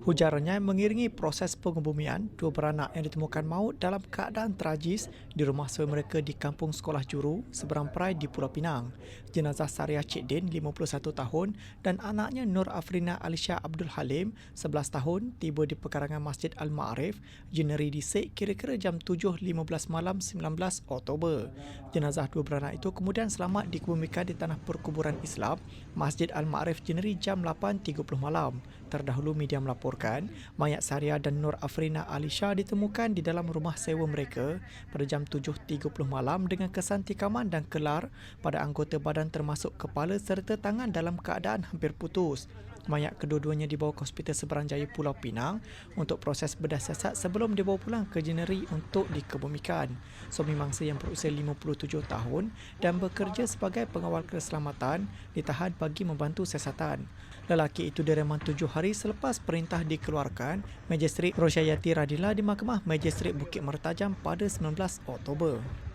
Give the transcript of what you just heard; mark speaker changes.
Speaker 1: Hujarannya mengiringi proses pengebumian dua beranak yang ditemukan maut dalam keadaan tragis di rumah sewa mereka di Kampung Sekolah Juru, seberang Perai di Pulau Pinang. Jenazah Saria Cik Din, 51 tahun dan anaknya Nur Afrina Alisha Abdul Halim, 11 tahun, tiba di pekarangan Masjid Al-Ma'arif, Jeneri Disik kira-kira jam 7.15 malam 19 Oktober. Jenazah dua beranak itu kemudian selamat dikebumikan di tanah perkuburan Islam, Masjid Al-Ma'arif Jeneri jam 8.30 malam. Terdahulu media melaporkan, mayat Saria dan Nur Afrina Alisha ditemukan di dalam rumah sewa mereka pada jam 7.30 malam dengan kesan tikaman dan kelar pada anggota badan termasuk kepala serta tangan dalam keadaan hampir putus. Mayat kedua-duanya dibawa ke Hospital Seberang Jaya Pulau Pinang untuk proses bedah siasat sebelum dibawa pulang ke Jeneri untuk dikebumikan. Suami mangsa yang berusia 57 tahun dan bekerja sebagai pengawal keselamatan ditahan bagi membantu siasatan. Lelaki itu direman tujuh hari selepas perintah dikeluarkan Majistret Rosyayati Radila di Mahkamah Majistret Bukit Mertajam pada 19 Oktober.